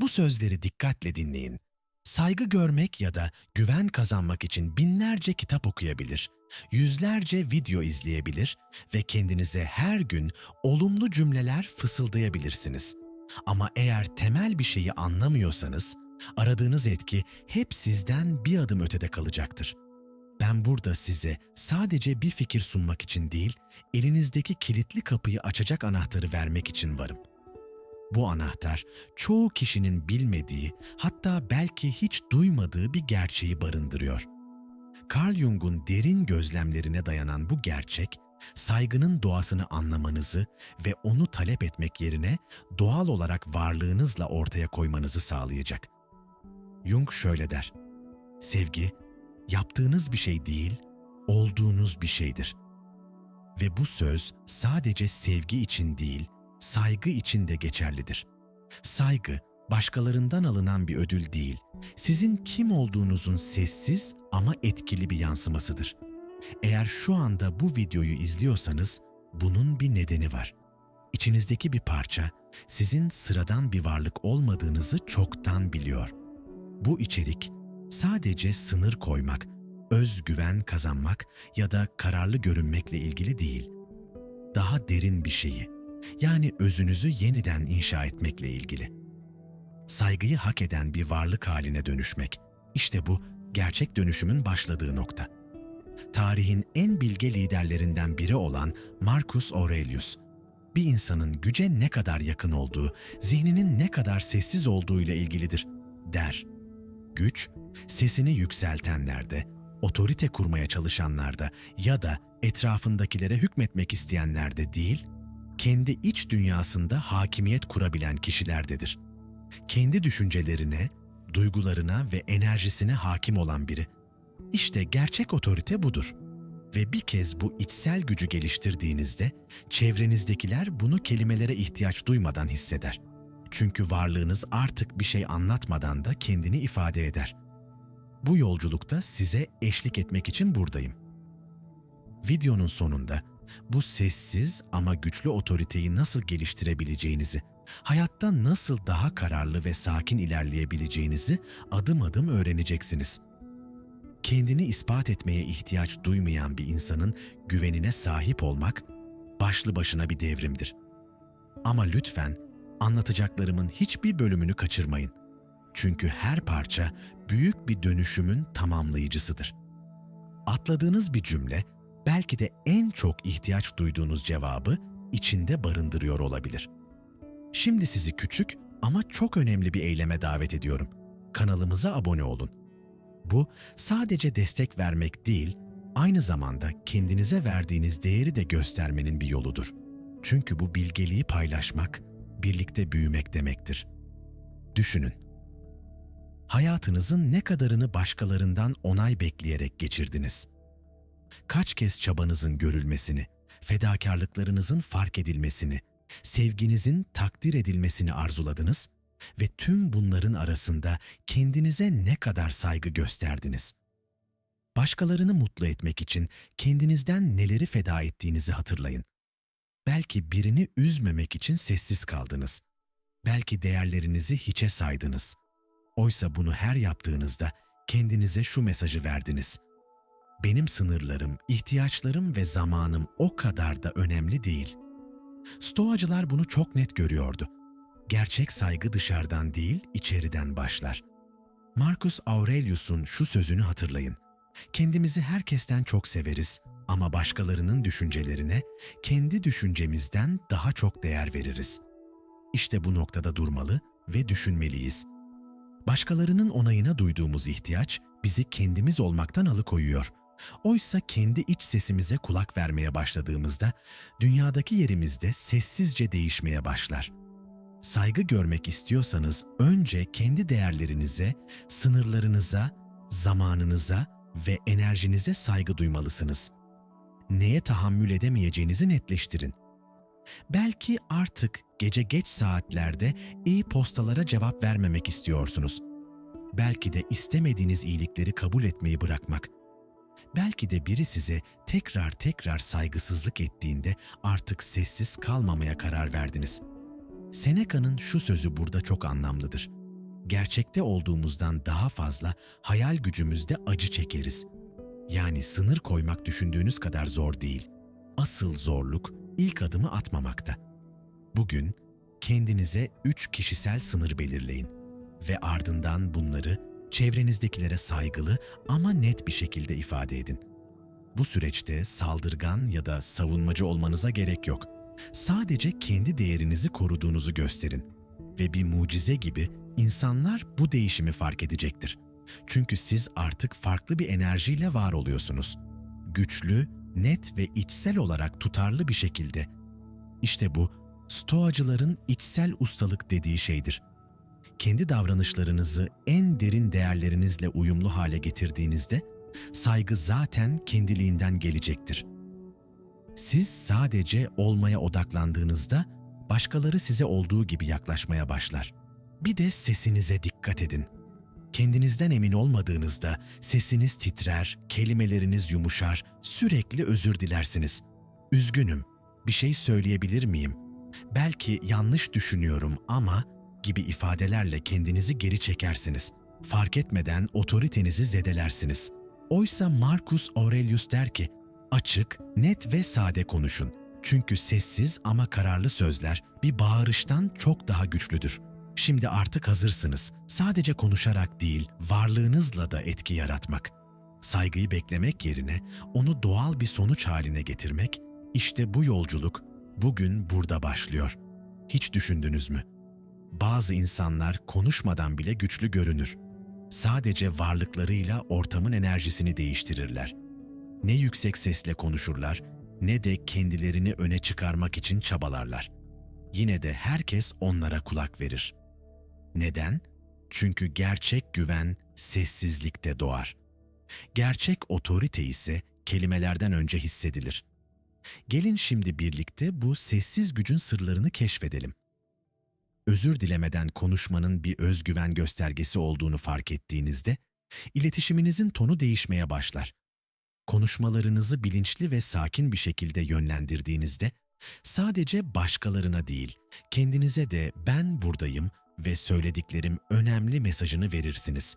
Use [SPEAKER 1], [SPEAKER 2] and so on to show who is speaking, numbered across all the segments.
[SPEAKER 1] Bu sözleri dikkatle dinleyin. Saygı görmek ya da güven kazanmak için binlerce kitap okuyabilir, yüzlerce video izleyebilir ve kendinize her gün olumlu cümleler fısıldayabilirsiniz. Ama eğer temel bir şeyi anlamıyorsanız, aradığınız etki hep sizden bir adım ötede kalacaktır. Ben burada size sadece bir fikir sunmak için değil, elinizdeki kilitli kapıyı açacak anahtarı vermek için varım. Bu anahtar çoğu kişinin bilmediği, hatta belki hiç duymadığı bir gerçeği barındırıyor. Carl Jung'un derin gözlemlerine dayanan bu gerçek, saygının doğasını anlamanızı ve onu talep etmek yerine doğal olarak varlığınızla ortaya koymanızı sağlayacak. Jung şöyle der: Sevgi yaptığınız bir şey değil, olduğunuz bir şeydir. Ve bu söz sadece sevgi için değil, saygı için de geçerlidir. Saygı, başkalarından alınan bir ödül değil, sizin kim olduğunuzun sessiz ama etkili bir yansımasıdır. Eğer şu anda bu videoyu izliyorsanız, bunun bir nedeni var. İçinizdeki bir parça, sizin sıradan bir varlık olmadığınızı çoktan biliyor. Bu içerik, sadece sınır koymak, özgüven kazanmak ya da kararlı görünmekle ilgili değil. Daha derin bir şeyi, yani özünüzü yeniden inşa etmekle ilgili. Saygıyı hak eden bir varlık haline dönüşmek. İşte bu gerçek dönüşümün başladığı nokta. Tarihin en bilge liderlerinden biri olan Marcus Aurelius, bir insanın güce ne kadar yakın olduğu, zihninin ne kadar sessiz olduğuyla ilgilidir, der. Güç, sesini yükseltenlerde, otorite kurmaya çalışanlarda ya da etrafındakilere hükmetmek isteyenlerde değil, kendi iç dünyasında hakimiyet kurabilen kişilerdedir. Kendi düşüncelerine, duygularına ve enerjisine hakim olan biri. İşte gerçek otorite budur. Ve bir kez bu içsel gücü geliştirdiğinizde çevrenizdekiler bunu kelimelere ihtiyaç duymadan hisseder. Çünkü varlığınız artık bir şey anlatmadan da kendini ifade eder. Bu yolculukta size eşlik etmek için buradayım. Videonun sonunda bu sessiz ama güçlü otoriteyi nasıl geliştirebileceğinizi, hayatta nasıl daha kararlı ve sakin ilerleyebileceğinizi adım adım öğreneceksiniz. Kendini ispat etmeye ihtiyaç duymayan bir insanın güvenine sahip olmak başlı başına bir devrimdir. Ama lütfen anlatacaklarımın hiçbir bölümünü kaçırmayın. Çünkü her parça büyük bir dönüşümün tamamlayıcısıdır. Atladığınız bir cümle belki de en çok ihtiyaç duyduğunuz cevabı içinde barındırıyor olabilir. Şimdi sizi küçük ama çok önemli bir eyleme davet ediyorum. Kanalımıza abone olun. Bu sadece destek vermek değil, aynı zamanda kendinize verdiğiniz değeri de göstermenin bir yoludur. Çünkü bu bilgeliği paylaşmak, birlikte büyümek demektir. Düşünün. Hayatınızın ne kadarını başkalarından onay bekleyerek geçirdiniz? Kaç kez çabanızın görülmesini, fedakarlıklarınızın fark edilmesini, sevginizin takdir edilmesini arzuladınız ve tüm bunların arasında kendinize ne kadar saygı gösterdiniz? Başkalarını mutlu etmek için kendinizden neleri feda ettiğinizi hatırlayın. Belki birini üzmemek için sessiz kaldınız. Belki değerlerinizi hiçe saydınız. Oysa bunu her yaptığınızda kendinize şu mesajı verdiniz. Benim sınırlarım, ihtiyaçlarım ve zamanım o kadar da önemli değil. Stoacılar bunu çok net görüyordu. Gerçek saygı dışarıdan değil, içeriden başlar. Marcus Aurelius'un şu sözünü hatırlayın. Kendimizi herkesten çok severiz ama başkalarının düşüncelerine kendi düşüncemizden daha çok değer veririz. İşte bu noktada durmalı ve düşünmeliyiz. Başkalarının onayına duyduğumuz ihtiyaç bizi kendimiz olmaktan alıkoyuyor. Oysa kendi iç sesimize kulak vermeye başladığımızda dünyadaki yerimiz de sessizce değişmeye başlar. Saygı görmek istiyorsanız önce kendi değerlerinize, sınırlarınıza, zamanınıza ve enerjinize saygı duymalısınız. Neye tahammül edemeyeceğinizi netleştirin. Belki artık gece geç saatlerde e-postalara cevap vermemek istiyorsunuz. Belki de istemediğiniz iyilikleri kabul etmeyi bırakmak. Belki de biri size tekrar tekrar saygısızlık ettiğinde artık sessiz kalmamaya karar verdiniz. Seneca'nın şu sözü burada çok anlamlıdır. gerçekte olduğumuzdan daha fazla hayal gücümüzde acı çekeriz. Yani sınır koymak düşündüğünüz kadar zor değil. Asıl zorluk ilk adımı atmamakta. Bugün kendinize üç kişisel sınır belirleyin ve ardından bunları çevrenizdekilere saygılı ama net bir şekilde ifade edin. Bu süreçte saldırgan ya da savunmacı olmanıza gerek yok. Sadece kendi değerinizi koruduğunuzu gösterin ve bir mucize gibi insanlar bu değişimi fark edecektir. Çünkü siz artık farklı bir enerjiyle var oluyorsunuz. Güçlü, net ve içsel olarak tutarlı bir şekilde. İşte bu Stoacıların içsel ustalık dediği şeydir. Kendi davranışlarınızı en derin değerlerinizle uyumlu hale getirdiğinizde saygı zaten kendiliğinden gelecektir. Siz sadece olmaya odaklandığınızda başkaları size olduğu gibi yaklaşmaya başlar. Bir de sesinize dikkat edin. Kendinizden emin olmadığınızda sesiniz titrer, kelimeleriniz yumuşar, sürekli özür dilersiniz. Üzgünüm, bir şey söyleyebilir miyim? Belki yanlış düşünüyorum ama gibi ifadelerle kendinizi geri çekersiniz. Fark etmeden otoritenizi zedelersiniz. Oysa Marcus Aurelius der ki, açık, net ve sade konuşun. Çünkü sessiz ama kararlı sözler bir bağırıştan çok daha güçlüdür. Şimdi artık hazırsınız. Sadece konuşarak değil, varlığınızla da etki yaratmak. Saygıyı beklemek yerine onu doğal bir sonuç haline getirmek, işte bu yolculuk bugün burada başlıyor. Hiç düşündünüz mü? Bazı insanlar konuşmadan bile güçlü görünür. Sadece varlıklarıyla ortamın enerjisini değiştirirler. Ne yüksek sesle konuşurlar ne de kendilerini öne çıkarmak için çabalarlar. Yine de herkes onlara kulak verir. Neden? Çünkü gerçek güven sessizlikte doğar. Gerçek otorite ise kelimelerden önce hissedilir. Gelin şimdi birlikte bu sessiz gücün sırlarını keşfedelim. Özür dilemeden konuşmanın bir özgüven göstergesi olduğunu fark ettiğinizde, iletişiminizin tonu değişmeye başlar. Konuşmalarınızı bilinçli ve sakin bir şekilde yönlendirdiğinizde, sadece başkalarına değil, kendinize de ben buradayım ve söylediklerim önemli mesajını verirsiniz.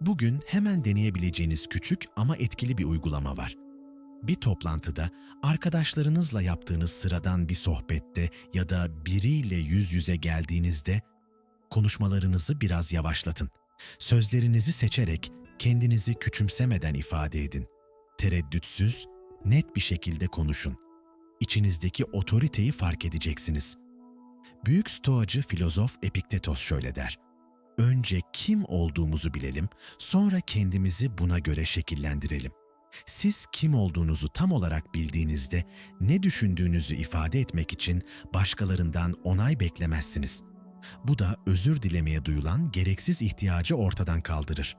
[SPEAKER 1] Bugün hemen deneyebileceğiniz küçük ama etkili bir uygulama var. Bir toplantıda, arkadaşlarınızla yaptığınız sıradan bir sohbette ya da biriyle yüz yüze geldiğinizde konuşmalarınızı biraz yavaşlatın. Sözlerinizi seçerek kendinizi küçümsemeden ifade edin. Tereddütsüz, net bir şekilde konuşun. İçinizdeki otoriteyi fark edeceksiniz. Büyük stoacı filozof Epiktetos şöyle der. Önce kim olduğumuzu bilelim, sonra kendimizi buna göre şekillendirelim. Siz kim olduğunuzu tam olarak bildiğinizde ne düşündüğünüzü ifade etmek için başkalarından onay beklemezsiniz. Bu da özür dilemeye duyulan gereksiz ihtiyacı ortadan kaldırır.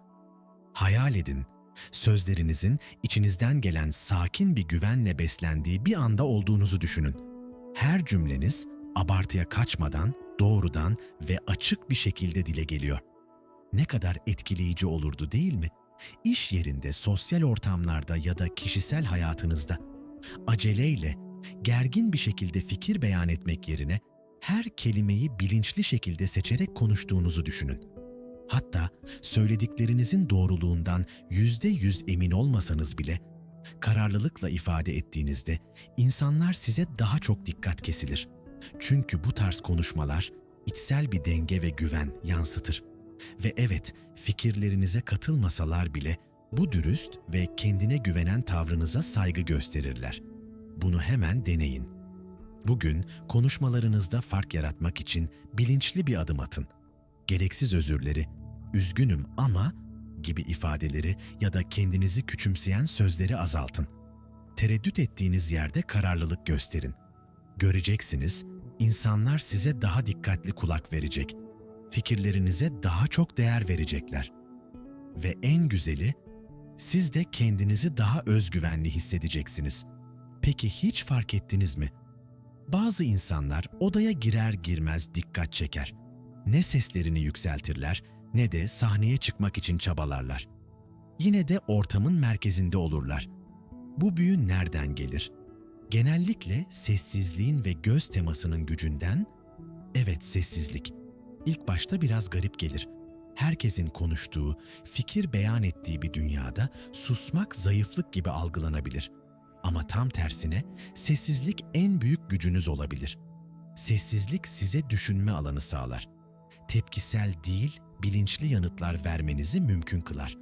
[SPEAKER 1] Hayal edin, sözlerinizin içinizden gelen sakin bir güvenle beslendiği bir anda olduğunuzu düşünün. Her cümleniz abartıya kaçmadan, doğrudan ve açık bir şekilde dile geliyor. Ne kadar etkileyici olurdu değil mi?'' İş yerinde, sosyal ortamlarda ya da kişisel hayatınızda aceleyle, gergin bir şekilde fikir beyan etmek yerine her kelimeyi bilinçli şekilde seçerek konuştuğunuzu düşünün. Hatta söylediklerinizin doğruluğundan yüzde yüz emin olmasanız bile kararlılıkla ifade ettiğinizde insanlar size daha çok dikkat kesilir. Çünkü bu tarz konuşmalar içsel bir denge ve güven yansıtır. Ve evet, fikirlerinize katılmasalar bile bu dürüst ve kendine güvenen tavrınıza saygı gösterirler. Bunu hemen deneyin. Bugün konuşmalarınızda fark yaratmak için bilinçli bir adım atın. Gereksiz özürleri, üzgünüm ama gibi ifadeleri ya da kendinizi küçümseyen sözleri azaltın. Tereddüt ettiğiniz yerde kararlılık gösterin. Göreceksiniz, insanlar size daha dikkatli kulak verecek fikirlerinize daha çok değer verecekler. Ve en güzeli, siz de kendinizi daha özgüvenli hissedeceksiniz. Peki hiç fark ettiniz mi? Bazı insanlar odaya girer girmez dikkat çeker. Ne seslerini yükseltirler ne de sahneye çıkmak için çabalarlar. Yine de ortamın merkezinde olurlar. Bu büyü nereden gelir? Genellikle sessizliğin ve göz temasının gücünden, evet sessizlik, ilk başta biraz garip gelir. Herkesin konuştuğu, fikir beyan ettiği bir dünyada susmak zayıflık gibi algılanabilir. Ama tam tersine sessizlik en büyük gücünüz olabilir. Sessizlik size düşünme alanı sağlar. Tepkisel değil, bilinçli yanıtlar vermenizi mümkün kılar.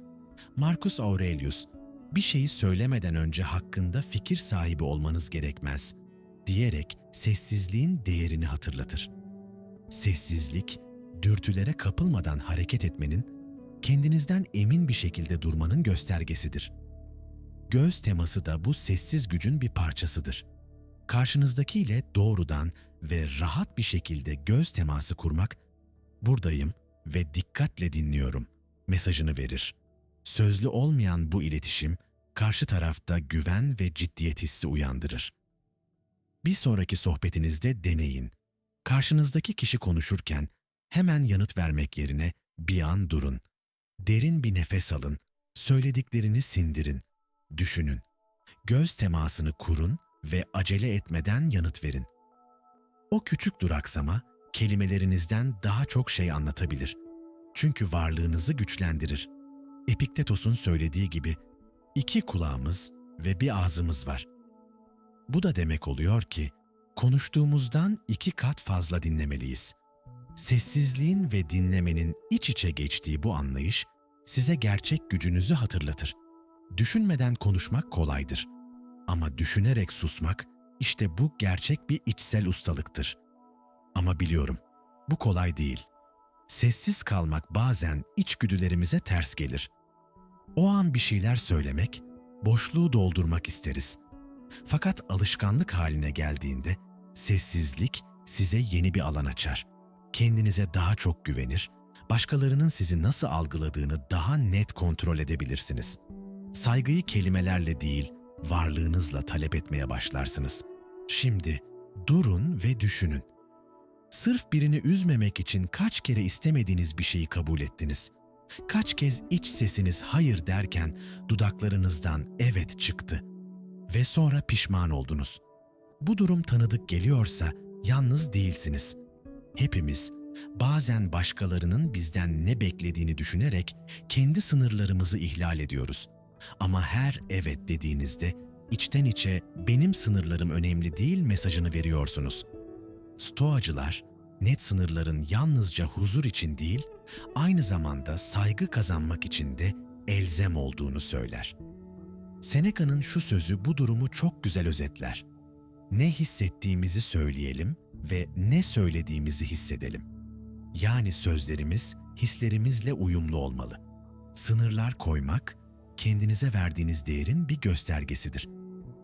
[SPEAKER 1] Marcus Aurelius, bir şeyi söylemeden önce hakkında fikir sahibi olmanız gerekmez diyerek sessizliğin değerini hatırlatır. Sessizlik, dürtülere kapılmadan hareket etmenin, kendinizden emin bir şekilde durmanın göstergesidir. Göz teması da bu sessiz gücün bir parçasıdır. Karşınızdakiyle doğrudan ve rahat bir şekilde göz teması kurmak, buradayım ve dikkatle dinliyorum mesajını verir. Sözlü olmayan bu iletişim, karşı tarafta güven ve ciddiyet hissi uyandırır. Bir sonraki sohbetinizde deneyin. Karşınızdaki kişi konuşurken hemen yanıt vermek yerine bir an durun. Derin bir nefes alın. Söylediklerini sindirin. Düşünün. Göz temasını kurun ve acele etmeden yanıt verin. O küçük duraksama kelimelerinizden daha çok şey anlatabilir. Çünkü varlığınızı güçlendirir. Epiktetos'un söylediği gibi iki kulağımız ve bir ağzımız var. Bu da demek oluyor ki konuştuğumuzdan iki kat fazla dinlemeliyiz. Sessizliğin ve dinlemenin iç içe geçtiği bu anlayış size gerçek gücünüzü hatırlatır. Düşünmeden konuşmak kolaydır. Ama düşünerek susmak işte bu gerçek bir içsel ustalıktır. Ama biliyorum bu kolay değil. Sessiz kalmak bazen içgüdülerimize ters gelir. O an bir şeyler söylemek, boşluğu doldurmak isteriz. Fakat alışkanlık haline geldiğinde sessizlik size yeni bir alan açar. Kendinize daha çok güvenir, başkalarının sizi nasıl algıladığını daha net kontrol edebilirsiniz. Saygıyı kelimelerle değil, varlığınızla talep etmeye başlarsınız. Şimdi durun ve düşünün. Sırf birini üzmemek için kaç kere istemediğiniz bir şeyi kabul ettiniz? Kaç kez iç sesiniz hayır derken dudaklarınızdan evet çıktı ve sonra pişman oldunuz. Bu durum tanıdık geliyorsa yalnız değilsiniz. Hepimiz bazen başkalarının bizden ne beklediğini düşünerek kendi sınırlarımızı ihlal ediyoruz. Ama her evet dediğinizde içten içe benim sınırlarım önemli değil mesajını veriyorsunuz. Stoacılar net sınırların yalnızca huzur için değil, aynı zamanda saygı kazanmak için de elzem olduğunu söyler. Seneca'nın şu sözü bu durumu çok güzel özetler. Ne hissettiğimizi söyleyelim ve ne söylediğimizi hissedelim. Yani sözlerimiz hislerimizle uyumlu olmalı. Sınırlar koymak, kendinize verdiğiniz değerin bir göstergesidir.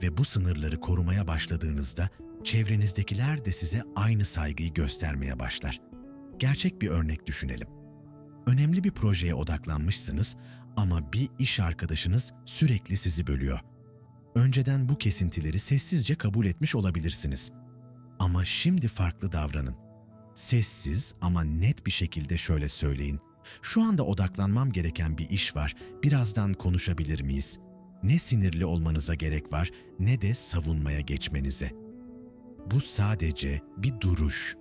[SPEAKER 1] Ve bu sınırları korumaya başladığınızda çevrenizdekiler de size aynı saygıyı göstermeye başlar. Gerçek bir örnek düşünelim. Önemli bir projeye odaklanmışsınız ama bir iş arkadaşınız sürekli sizi bölüyor. Önceden bu kesintileri sessizce kabul etmiş olabilirsiniz. Ama şimdi farklı davranın. Sessiz ama net bir şekilde şöyle söyleyin. Şu anda odaklanmam gereken bir iş var. Birazdan konuşabilir miyiz? Ne sinirli olmanıza gerek var ne de savunmaya geçmenize. Bu sadece bir duruş.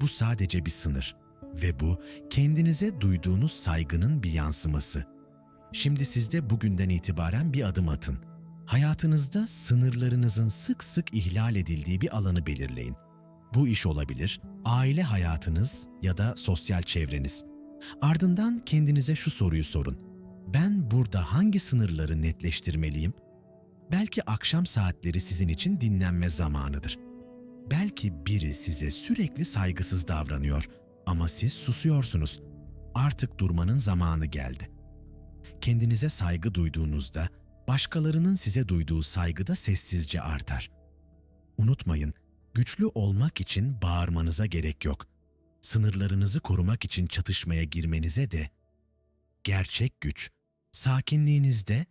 [SPEAKER 1] Bu sadece bir sınır ve bu kendinize duyduğunuz saygının bir yansıması. Şimdi siz de bugünden itibaren bir adım atın. Hayatınızda sınırlarınızın sık sık ihlal edildiği bir alanı belirleyin. Bu iş olabilir, aile hayatınız ya da sosyal çevreniz. Ardından kendinize şu soruyu sorun. Ben burada hangi sınırları netleştirmeliyim? Belki akşam saatleri sizin için dinlenme zamanıdır. Belki biri size sürekli saygısız davranıyor ama siz susuyorsunuz. Artık durmanın zamanı geldi. Kendinize saygı duyduğunuzda başkalarının size duyduğu saygı da sessizce artar. Unutmayın, güçlü olmak için bağırmanıza gerek yok. Sınırlarınızı korumak için çatışmaya girmenize de gerçek güç sakinliğinizde,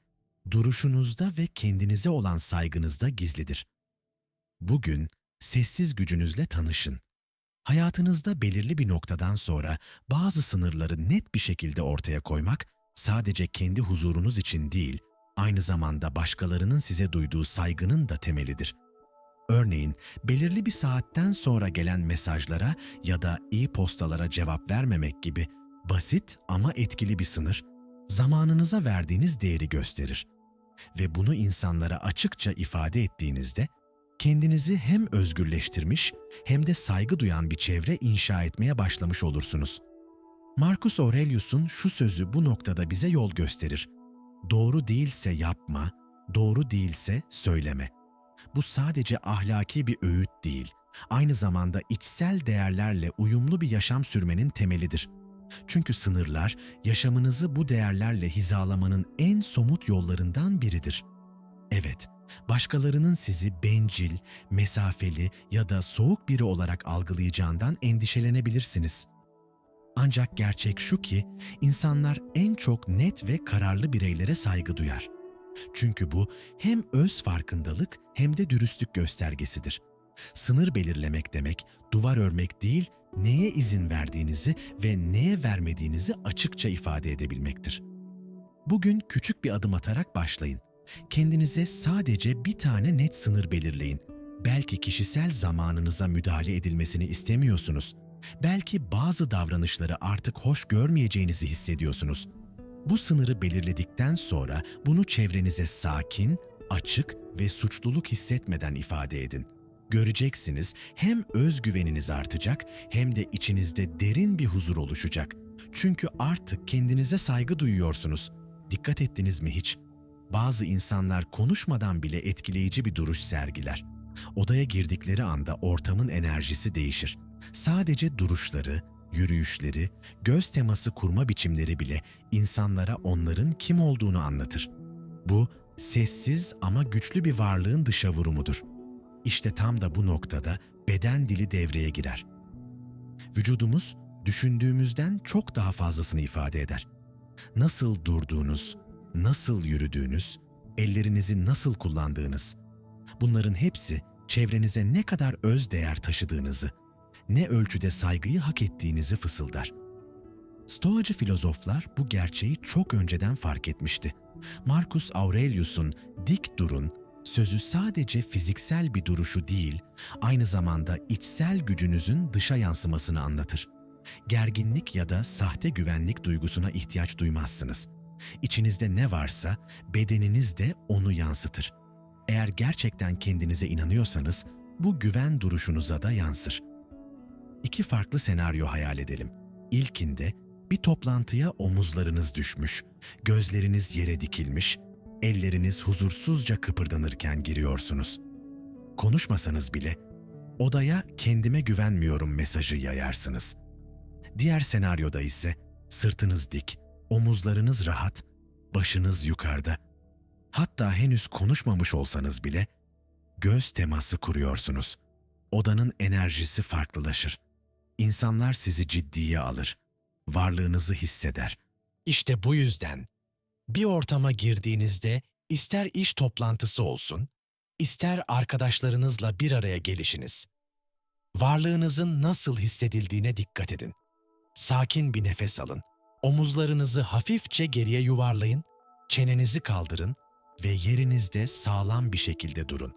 [SPEAKER 1] duruşunuzda ve kendinize olan saygınızda gizlidir. Bugün sessiz gücünüzle tanışın. Hayatınızda belirli bir noktadan sonra bazı sınırları net bir şekilde ortaya koymak sadece kendi huzurunuz için değil, aynı zamanda başkalarının size duyduğu saygının da temelidir. Örneğin belirli bir saatten sonra gelen mesajlara ya da e-postalara cevap vermemek gibi basit ama etkili bir sınır, zamanınıza verdiğiniz değeri gösterir. Ve bunu insanlara açıkça ifade ettiğinizde kendinizi hem özgürleştirmiş hem de saygı duyan bir çevre inşa etmeye başlamış olursunuz. Marcus Aurelius'un şu sözü bu noktada bize yol gösterir. Doğru değilse yapma, doğru değilse söyleme. Bu sadece ahlaki bir öğüt değil, aynı zamanda içsel değerlerle uyumlu bir yaşam sürmenin temelidir. Çünkü sınırlar yaşamınızı bu değerlerle hizalamanın en somut yollarından biridir. Evet, başkalarının sizi bencil, mesafeli ya da soğuk biri olarak algılayacağından endişelenebilirsiniz. Ancak gerçek şu ki insanlar en çok net ve kararlı bireylere saygı duyar. Çünkü bu hem öz farkındalık hem de dürüstlük göstergesidir. Sınır belirlemek demek, duvar örmek değil, neye izin verdiğinizi ve neye vermediğinizi açıkça ifade edebilmektir. Bugün küçük bir adım atarak başlayın. Kendinize sadece bir tane net sınır belirleyin. Belki kişisel zamanınıza müdahale edilmesini istemiyorsunuz. Belki bazı davranışları artık hoş görmeyeceğinizi hissediyorsunuz. Bu sınırı belirledikten sonra bunu çevrenize sakin, açık ve suçluluk hissetmeden ifade edin. Göreceksiniz hem özgüveniniz artacak hem de içinizde derin bir huzur oluşacak. Çünkü artık kendinize saygı duyuyorsunuz. Dikkat ettiniz mi hiç? Bazı insanlar konuşmadan bile etkileyici bir duruş sergiler. Odaya girdikleri anda ortamın enerjisi değişir. Sadece duruşları, yürüyüşleri, göz teması kurma biçimleri bile insanlara onların kim olduğunu anlatır. Bu sessiz ama güçlü bir varlığın dışa vurumudur. İşte tam da bu noktada beden dili devreye girer. Vücudumuz düşündüğümüzden çok daha fazlasını ifade eder. Nasıl durduğunuz, nasıl yürüdüğünüz, ellerinizi nasıl kullandığınız, bunların hepsi çevrenize ne kadar öz değer taşıdığınızı, ne ölçüde saygıyı hak ettiğinizi fısıldar. Stoacı filozoflar bu gerçeği çok önceden fark etmişti. Marcus Aurelius'un dik durun sözü sadece fiziksel bir duruşu değil, aynı zamanda içsel gücünüzün dışa yansımasını anlatır. Gerginlik ya da sahte güvenlik duygusuna ihtiyaç duymazsınız. İçinizde ne varsa bedeniniz de onu yansıtır. Eğer gerçekten kendinize inanıyorsanız bu güven duruşunuza da yansır. İki farklı senaryo hayal edelim. İlkinde bir toplantıya omuzlarınız düşmüş, gözleriniz yere dikilmiş, elleriniz huzursuzca kıpırdanırken giriyorsunuz. Konuşmasanız bile odaya kendime güvenmiyorum mesajı yayarsınız. Diğer senaryoda ise sırtınız dik, omuzlarınız rahat, başınız yukarıda. Hatta henüz konuşmamış olsanız bile göz teması kuruyorsunuz. Odanın enerjisi farklılaşır. İnsanlar sizi ciddiye alır. Varlığınızı hisseder. İşte bu yüzden bir ortama girdiğinizde ister iş toplantısı olsun, ister arkadaşlarınızla bir araya gelişiniz. Varlığınızın nasıl hissedildiğine dikkat edin. Sakin bir nefes alın. Omuzlarınızı hafifçe geriye yuvarlayın, çenenizi kaldırın ve yerinizde sağlam bir şekilde durun.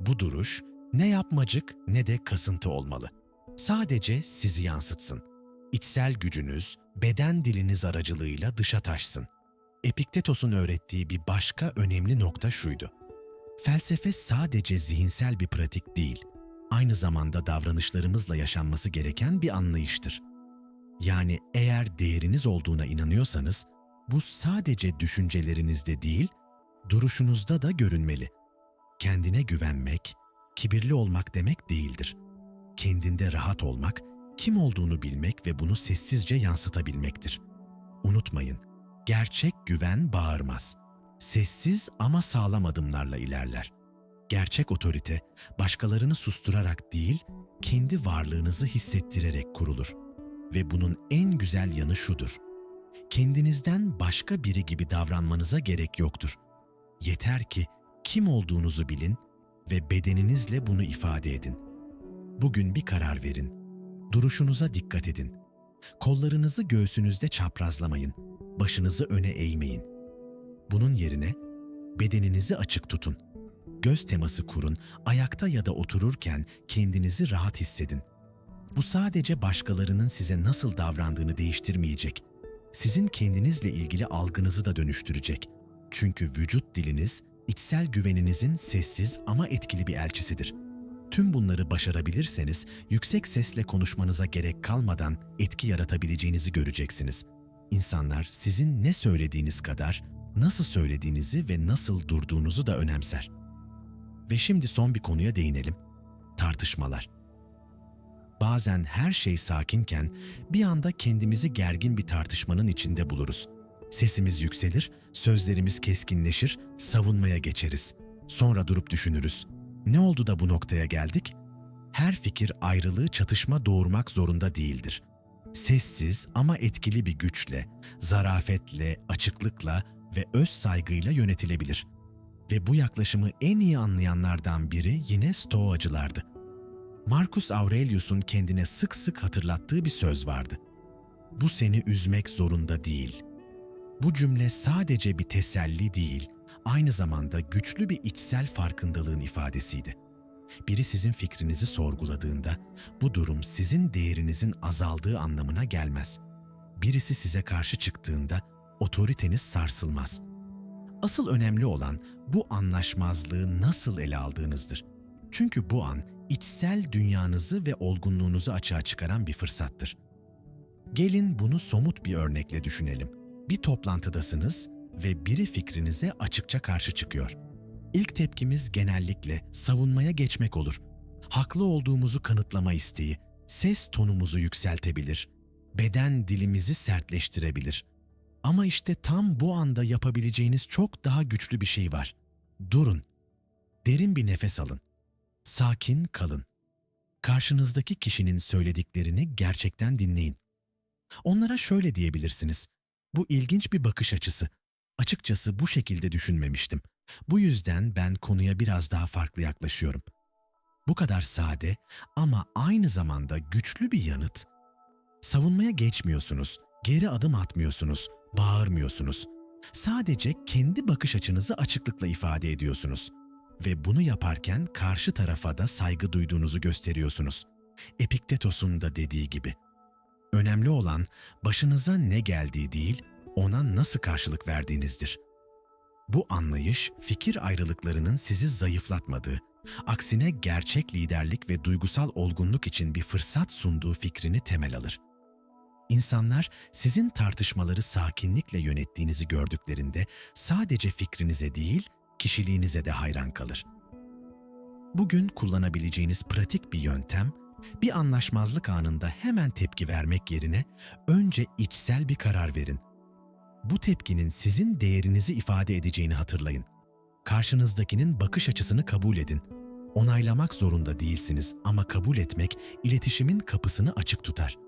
[SPEAKER 1] Bu duruş ne yapmacık ne de kasıntı olmalı. Sadece sizi yansıtsın. İçsel gücünüz, beden diliniz aracılığıyla dışa taşsın. Epiktetos'un öğrettiği bir başka önemli nokta şuydu. Felsefe sadece zihinsel bir pratik değil, aynı zamanda davranışlarımızla yaşanması gereken bir anlayıştır. Yani eğer değeriniz olduğuna inanıyorsanız, bu sadece düşüncelerinizde değil, duruşunuzda da görünmeli. Kendine güvenmek, kibirli olmak demek değildir. Kendinde rahat olmak, kim olduğunu bilmek ve bunu sessizce yansıtabilmektir. Unutmayın, gerçek güven bağırmaz. Sessiz ama sağlam adımlarla ilerler. Gerçek otorite, başkalarını susturarak değil, kendi varlığınızı hissettirerek kurulur. Ve bunun en güzel yanı şudur. Kendinizden başka biri gibi davranmanıza gerek yoktur. Yeter ki kim olduğunuzu bilin ve bedeninizle bunu ifade edin. Bugün bir karar verin. Duruşunuza dikkat edin. Kollarınızı göğsünüzde çaprazlamayın. Başınızı öne eğmeyin. Bunun yerine bedeninizi açık tutun. Göz teması kurun, ayakta ya da otururken kendinizi rahat hissedin. Bu sadece başkalarının size nasıl davrandığını değiştirmeyecek. Sizin kendinizle ilgili algınızı da dönüştürecek. Çünkü vücut diliniz, içsel güveninizin sessiz ama etkili bir elçisidir. Tüm bunları başarabilirseniz yüksek sesle konuşmanıza gerek kalmadan etki yaratabileceğinizi göreceksiniz. İnsanlar sizin ne söylediğiniz kadar nasıl söylediğinizi ve nasıl durduğunuzu da önemser. Ve şimdi son bir konuya değinelim. Tartışmalar. Bazen her şey sakinken bir anda kendimizi gergin bir tartışmanın içinde buluruz. Sesimiz yükselir, sözlerimiz keskinleşir, savunmaya geçeriz. Sonra durup düşünürüz. Ne oldu da bu noktaya geldik? Her fikir ayrılığı çatışma doğurmak zorunda değildir. Sessiz ama etkili bir güçle, zarafetle, açıklıkla ve öz saygıyla yönetilebilir. Ve bu yaklaşımı en iyi anlayanlardan biri yine Stoacılardı. Marcus Aurelius'un kendine sık sık hatırlattığı bir söz vardı. Bu seni üzmek zorunda değil. Bu cümle sadece bir teselli değil, aynı zamanda güçlü bir içsel farkındalığın ifadesiydi. Biri sizin fikrinizi sorguladığında bu durum sizin değerinizin azaldığı anlamına gelmez. Birisi size karşı çıktığında otoriteniz sarsılmaz. Asıl önemli olan bu anlaşmazlığı nasıl ele aldığınızdır. Çünkü bu an içsel dünyanızı ve olgunluğunuzu açığa çıkaran bir fırsattır. Gelin bunu somut bir örnekle düşünelim. Bir toplantıdasınız ve biri fikrinize açıkça karşı çıkıyor. İlk tepkimiz genellikle savunmaya geçmek olur. Haklı olduğumuzu kanıtlama isteği, ses tonumuzu yükseltebilir, beden dilimizi sertleştirebilir. Ama işte tam bu anda yapabileceğiniz çok daha güçlü bir şey var. Durun. Derin bir nefes alın. Sakin kalın. Karşınızdaki kişinin söylediklerini gerçekten dinleyin. Onlara şöyle diyebilirsiniz. Bu ilginç bir bakış açısı. Açıkçası bu şekilde düşünmemiştim. Bu yüzden ben konuya biraz daha farklı yaklaşıyorum. Bu kadar sade ama aynı zamanda güçlü bir yanıt. Savunmaya geçmiyorsunuz, geri adım atmıyorsunuz, bağırmıyorsunuz. Sadece kendi bakış açınızı açıklıkla ifade ediyorsunuz ve bunu yaparken karşı tarafa da saygı duyduğunuzu gösteriyorsunuz. Epiktetos'un da dediği gibi. Önemli olan başınıza ne geldiği değil, ona nasıl karşılık verdiğinizdir. Bu anlayış fikir ayrılıklarının sizi zayıflatmadığı, aksine gerçek liderlik ve duygusal olgunluk için bir fırsat sunduğu fikrini temel alır. İnsanlar sizin tartışmaları sakinlikle yönettiğinizi gördüklerinde sadece fikrinize değil, kişiliğinize de hayran kalır. Bugün kullanabileceğiniz pratik bir yöntem, bir anlaşmazlık anında hemen tepki vermek yerine önce içsel bir karar verin. Bu tepkinin sizin değerinizi ifade edeceğini hatırlayın. Karşınızdakinin bakış açısını kabul edin. Onaylamak zorunda değilsiniz ama kabul etmek iletişimin kapısını açık tutar.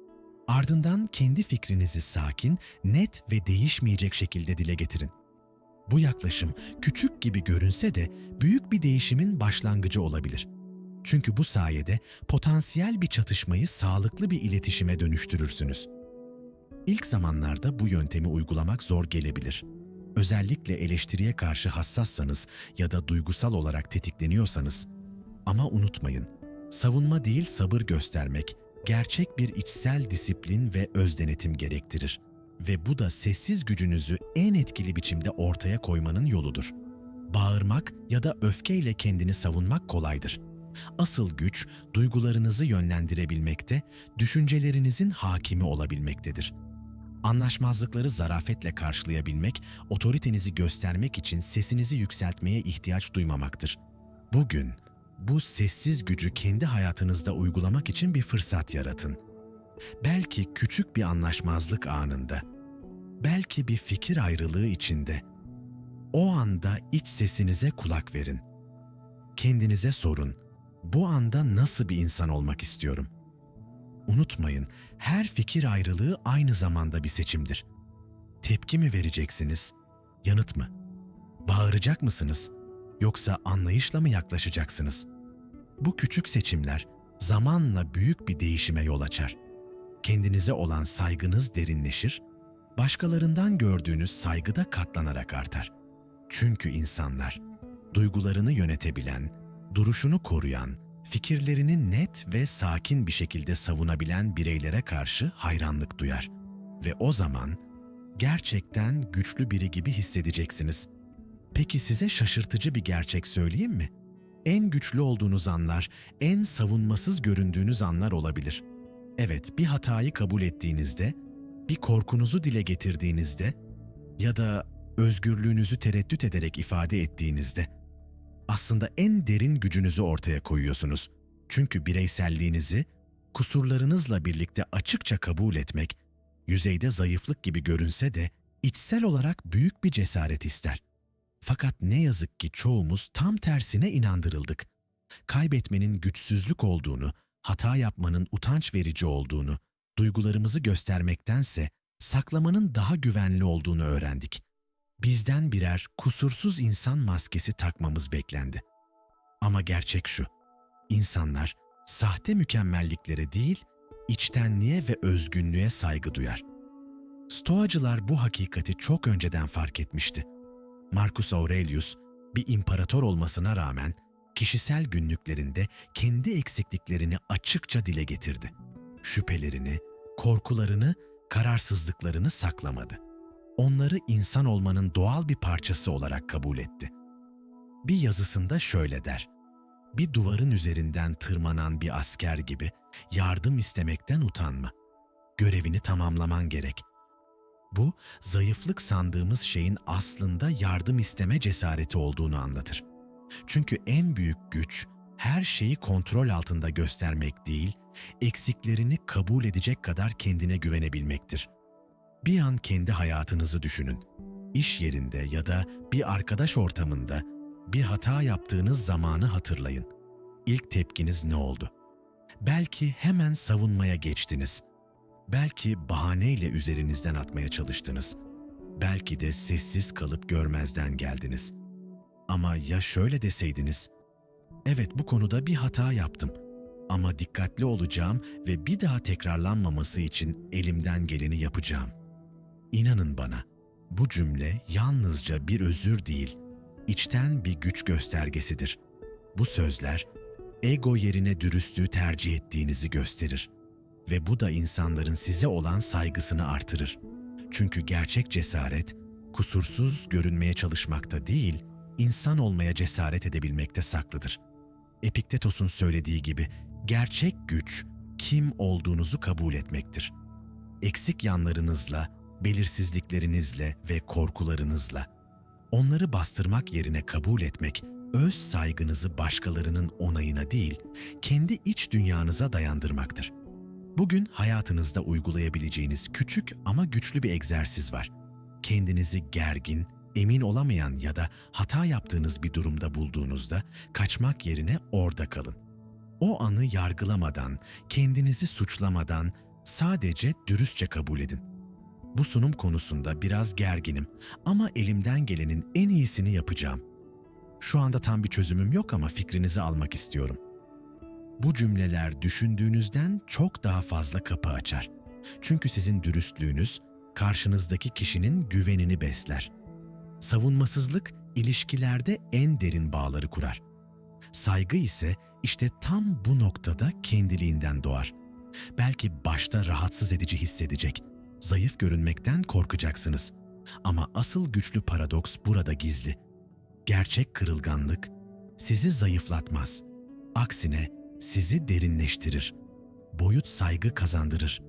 [SPEAKER 1] Ardından kendi fikrinizi sakin, net ve değişmeyecek şekilde dile getirin. Bu yaklaşım küçük gibi görünse de büyük bir değişimin başlangıcı olabilir. Çünkü bu sayede potansiyel bir çatışmayı sağlıklı bir iletişime dönüştürürsünüz. İlk zamanlarda bu yöntemi uygulamak zor gelebilir. Özellikle eleştiriye karşı hassassanız ya da duygusal olarak tetikleniyorsanız. Ama unutmayın, savunma değil sabır göstermek, gerçek bir içsel disiplin ve özdenetim gerektirir ve bu da sessiz gücünüzü en etkili biçimde ortaya koymanın yoludur. Bağırmak ya da öfkeyle kendini savunmak kolaydır. Asıl güç duygularınızı yönlendirebilmekte, düşüncelerinizin hakimi olabilmektedir. Anlaşmazlıkları zarafetle karşılayabilmek, otoritenizi göstermek için sesinizi yükseltmeye ihtiyaç duymamaktır. Bugün bu sessiz gücü kendi hayatınızda uygulamak için bir fırsat yaratın. Belki küçük bir anlaşmazlık anında, belki bir fikir ayrılığı içinde. O anda iç sesinize kulak verin. Kendinize sorun. Bu anda nasıl bir insan olmak istiyorum? Unutmayın, her fikir ayrılığı aynı zamanda bir seçimdir. Tepki mi vereceksiniz, yanıt mı? Bağıracak mısınız yoksa anlayışla mı yaklaşacaksınız? Bu küçük seçimler zamanla büyük bir değişime yol açar. Kendinize olan saygınız derinleşir, başkalarından gördüğünüz saygı da katlanarak artar. Çünkü insanlar duygularını yönetebilen, duruşunu koruyan, fikirlerini net ve sakin bir şekilde savunabilen bireylere karşı hayranlık duyar. Ve o zaman gerçekten güçlü biri gibi hissedeceksiniz. Peki size şaşırtıcı bir gerçek söyleyeyim mi? En güçlü olduğunuz anlar, en savunmasız göründüğünüz anlar olabilir. Evet, bir hatayı kabul ettiğinizde, bir korkunuzu dile getirdiğinizde ya da özgürlüğünüzü tereddüt ederek ifade ettiğinizde aslında en derin gücünüzü ortaya koyuyorsunuz. Çünkü bireyselliğinizi kusurlarınızla birlikte açıkça kabul etmek yüzeyde zayıflık gibi görünse de içsel olarak büyük bir cesaret ister. Fakat ne yazık ki çoğumuz tam tersine inandırıldık. Kaybetmenin güçsüzlük olduğunu, hata yapmanın utanç verici olduğunu, duygularımızı göstermektense saklamanın daha güvenli olduğunu öğrendik. Bizden birer kusursuz insan maskesi takmamız beklendi. Ama gerçek şu, insanlar sahte mükemmelliklere değil, içtenliğe ve özgünlüğe saygı duyar. Stoacılar bu hakikati çok önceden fark etmişti. Marcus Aurelius, bir imparator olmasına rağmen kişisel günlüklerinde kendi eksikliklerini açıkça dile getirdi. Şüphelerini, korkularını, kararsızlıklarını saklamadı. Onları insan olmanın doğal bir parçası olarak kabul etti. Bir yazısında şöyle der: Bir duvarın üzerinden tırmanan bir asker gibi yardım istemekten utanma. Görevini tamamlaman gerek. Bu, zayıflık sandığımız şeyin aslında yardım isteme cesareti olduğunu anlatır. Çünkü en büyük güç, her şeyi kontrol altında göstermek değil, eksiklerini kabul edecek kadar kendine güvenebilmektir. Bir an kendi hayatınızı düşünün. İş yerinde ya da bir arkadaş ortamında bir hata yaptığınız zamanı hatırlayın. İlk tepkiniz ne oldu? Belki hemen savunmaya geçtiniz. Belki bahaneyle üzerinizden atmaya çalıştınız. Belki de sessiz kalıp görmezden geldiniz. Ama ya şöyle deseydiniz? Evet bu konuda bir hata yaptım ama dikkatli olacağım ve bir daha tekrarlanmaması için elimden geleni yapacağım. İnanın bana, bu cümle yalnızca bir özür değil, içten bir güç göstergesidir. Bu sözler ego yerine dürüstlüğü tercih ettiğinizi gösterir ve bu da insanların size olan saygısını artırır. Çünkü gerçek cesaret kusursuz görünmeye çalışmakta değil, insan olmaya cesaret edebilmekte saklıdır. Epiktetos'un söylediği gibi gerçek güç kim olduğunuzu kabul etmektir. Eksik yanlarınızla, belirsizliklerinizle ve korkularınızla onları bastırmak yerine kabul etmek öz saygınızı başkalarının onayına değil, kendi iç dünyanıza dayandırmaktır. Bugün hayatınızda uygulayabileceğiniz küçük ama güçlü bir egzersiz var. Kendinizi gergin, emin olamayan ya da hata yaptığınız bir durumda bulduğunuzda kaçmak yerine orada kalın. O anı yargılamadan, kendinizi suçlamadan sadece dürüstçe kabul edin. Bu sunum konusunda biraz gerginim ama elimden gelenin en iyisini yapacağım. Şu anda tam bir çözümüm yok ama fikrinizi almak istiyorum. Bu cümleler düşündüğünüzden çok daha fazla kapı açar. Çünkü sizin dürüstlüğünüz karşınızdaki kişinin güvenini besler. Savunmasızlık ilişkilerde en derin bağları kurar. Saygı ise işte tam bu noktada kendiliğinden doğar. Belki başta rahatsız edici hissedecek, zayıf görünmekten korkacaksınız. Ama asıl güçlü paradoks burada gizli. Gerçek kırılganlık sizi zayıflatmaz. Aksine sizi derinleştirir. Boyut saygı kazandırır.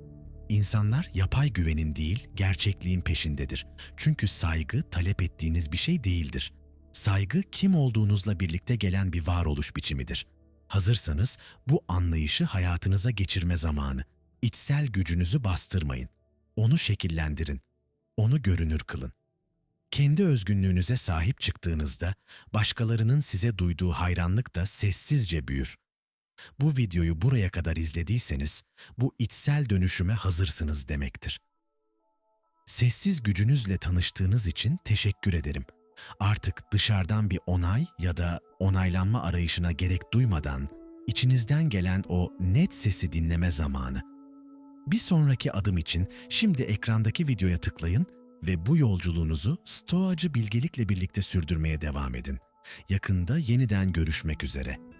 [SPEAKER 1] İnsanlar yapay güvenin değil, gerçekliğin peşindedir. Çünkü saygı talep ettiğiniz bir şey değildir. Saygı kim olduğunuzla birlikte gelen bir varoluş biçimidir. Hazırsanız bu anlayışı hayatınıza geçirme zamanı. İçsel gücünüzü bastırmayın. Onu şekillendirin. Onu görünür kılın. Kendi özgünlüğünüze sahip çıktığınızda başkalarının size duyduğu hayranlık da sessizce büyür. Bu videoyu buraya kadar izlediyseniz bu içsel dönüşüme hazırsınız demektir. Sessiz gücünüzle tanıştığınız için teşekkür ederim. Artık dışarıdan bir onay ya da onaylanma arayışına gerek duymadan içinizden gelen o net sesi dinleme zamanı. Bir sonraki adım için şimdi ekrandaki videoya tıklayın ve bu yolculuğunuzu stoacı bilgelikle birlikte sürdürmeye devam edin. Yakında yeniden görüşmek üzere.